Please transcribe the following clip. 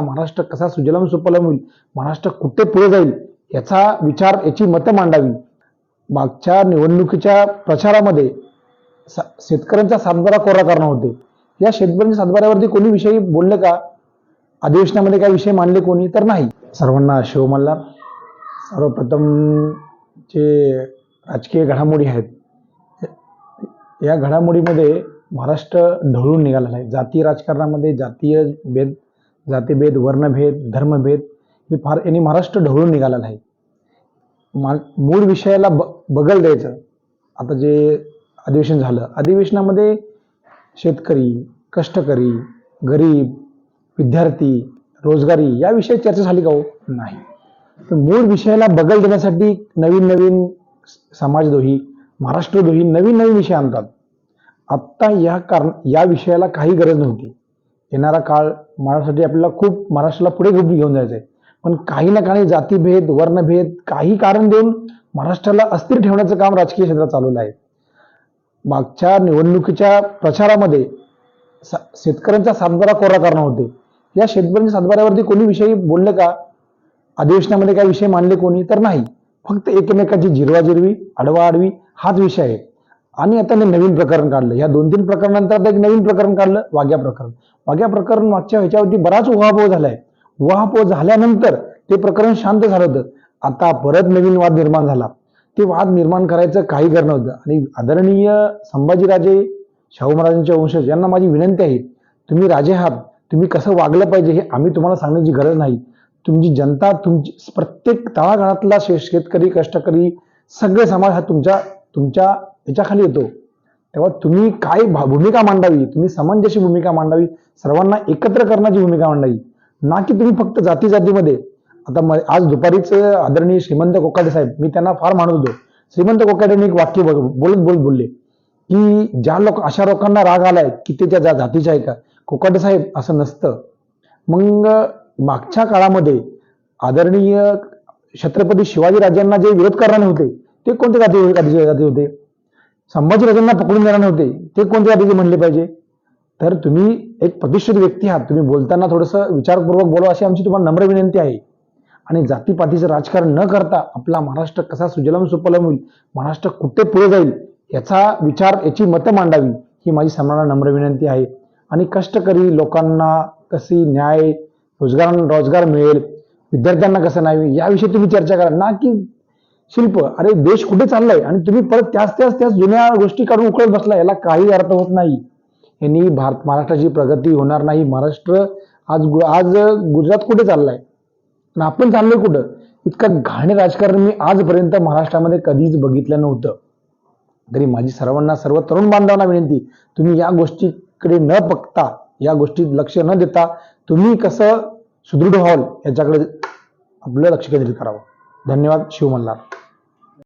महाराष्ट्र कसा सुजलाम सुपलम होईल? महाराष्ट्र कुठे पुढे जाईल? याचा विचार याची मतं मांडावी. मागच्या निवडणुकीच्या प्रचारामध्ये सा- शेतकऱ्यांचा सातबारा कोरा करणं होते. या शेतकऱ्यांच्या सातबाऱ्यावरती कोणी विषयी बोलले का? अधिवेशनामध्ये काय विषय मांडले कोणी? तर नाही. सर्वांना शिव मल्हार. सर्वप्रथम जे राजकीय घडामोडी आहेत या घडामोडीमध्ये महाराष्ट्र ढळून निघालेला आहे. जातीय राजकारणामध्ये जातीय भेद जातीभेद वर्णभेद धर्मभेद हे फार यांनी महाराष्ट्र ढवळून निघालेला आहे. मा मूळ विषयाला ब बगल द्यायचं. आता जे अधिवेशन झालं अधिवेशनामध्ये शेतकरी कष्टकरी गरीब विद्यार्थी रोजगारी याविषयी चर्चा झाली का हो? नाही. तर मूळ विषयाला बगल देण्यासाठी नवीन नवीन समाजद्रोही महाराष्ट्रद्रोही नवीन नवीन विषय आणतात. आत्ता या कारण या विषयाला काही गरज नव्हती. येणारा काळ महाराष्ट्रासाठी आपल्याला खूप महाराष्ट्राला पुढे घेऊन घेऊन जायचं आहे पण काही ना काही जातीभेद वर्णभेद काही कारण देऊन महाराष्ट्राला अस्थिर ठेवण्याचं काम राजकीय क्षेत्रात चालवलं आहे. मागच्या निवडणुकीच्या प्रचारामध्ये सा- शेतकऱ्यांचा सातबारा कोरा कारण होते. या शेतकऱ्यांच्या सातबाऱ्यावरती कोणी विषयी बोललं का? अधिवेशनामध्ये काय विषय मांडले कोणी? तर नाही. फक्त एकमेकाची जिरवाजिरवी आडवाआडवी हाच विषय आहे. आणि आता नवीन प्रकरण काढलं. या दोन तीन प्रकरणानंतर आता एक नवीन प्रकरण काढलं वाघ्या प्रकरण. वाघ्या प्रकरण मागच्या ह्याच्यावरती बराच उहापोह झालाय. उहापोह झाल्यानंतर ते प्रकरण शांत झालं होतं. आता परत नवीन वाद निर्माण झाला. ते वाद निर्माण करायचं काही करणं होतं आणि आदरणीय संभाजीराजे शाहू महाराजांचे वंशज यांना माझी विनंती आहे तुम्ही राजे आहात. तुम्ही कसं वागलं पाहिजे हे आम्ही तुम्हाला सांगण्याची गरज नाही. तुमची जनता तुमची प्रत्येक तळागाळातला शे शेतकरी कष्टकरी सगळे समाज हा तुमच्या तुमच्या याच्याखाली येतो. तेव्हा तुम्ही काय भा- भूमिका मांडावी तुम्ही समंजशी भूमिका मांडावी सर्वांना एकत्र करण्याची भूमिका मांडावी ना की तुम्ही फक्त जाती जातीमध्ये आता म- आज दुपारीच आदरणीय श्रीमंत कोकाटे साहेब मी त्यांना फार मानत होतो. श्रीमंत कोकाटेने एक वाक्य बोल- बोलत बोलत बोलले की ज्या लोक अशा लोकांना राग आलाय की ते त्या जा- जातीचे आहे का? कोकाटे साहेब असं नसतं. मग मागच्या काळामध्ये आदरणीय छत्रपती शिवाजी राजांना जे विरोध करणारे होते ते कोणत्या जाती जातीचे जाती होते? संभाजीराजांना पकडून जाणार नव्हते. ते कोणत्या जातीचे म्हणले पाहिजे? तर तुम्ही एक प्रतिष्ठित व्यक्ती आहात. तुम्ही बोलताना थोडंसं विचारपूर्वक बोला अशी आमची तुम्हाला नम्र विनंती आहे. आणि जातीपातीचं राजकारण न करता आपला महाराष्ट्र कसा सुजलम सुपलम होईल महाराष्ट्र कुठे पुढे जाईल याचा विचार याची मतं मांडावी ही माझी सर्वांना नम्र विनंती आहे. आणि कष्टकरी लोकांना कशी न्याय रोजगार रोजगार मिळेल विद्यार्थ्यांना कसं नाही याविषयी तुम्ही चर्चा करा. ना की शिल्प. अरे देश कुठे चाललाय? आणि तुम्ही परत त्याच त्याच त्याच जुन्या गोष्टी काढून उकळत बसला याला काही अर्थ होत नाही. यांनी भारत महाराष्ट्राची प्रगती होणार नाही महाराष्ट्र आज गु- आज गुजरात कुठे चाललाय? आणि आपण चाललोय कुठं? इतकं घाणे राजकारण मी आजपर्यंत महाराष्ट्रामध्ये कधीच बघितलं नव्हतं. तरी माझी सर्वांना सर्व तरुण बांधवांना विनंती तुम्ही या गोष्टीकडे न बघता या गोष्टीत लक्ष न देता तुम्ही कसं सुदृढ व्हाल याच्याकडे आपलं लक्ष केंद्रित करावं. धन्यवाद शिव मल्हार.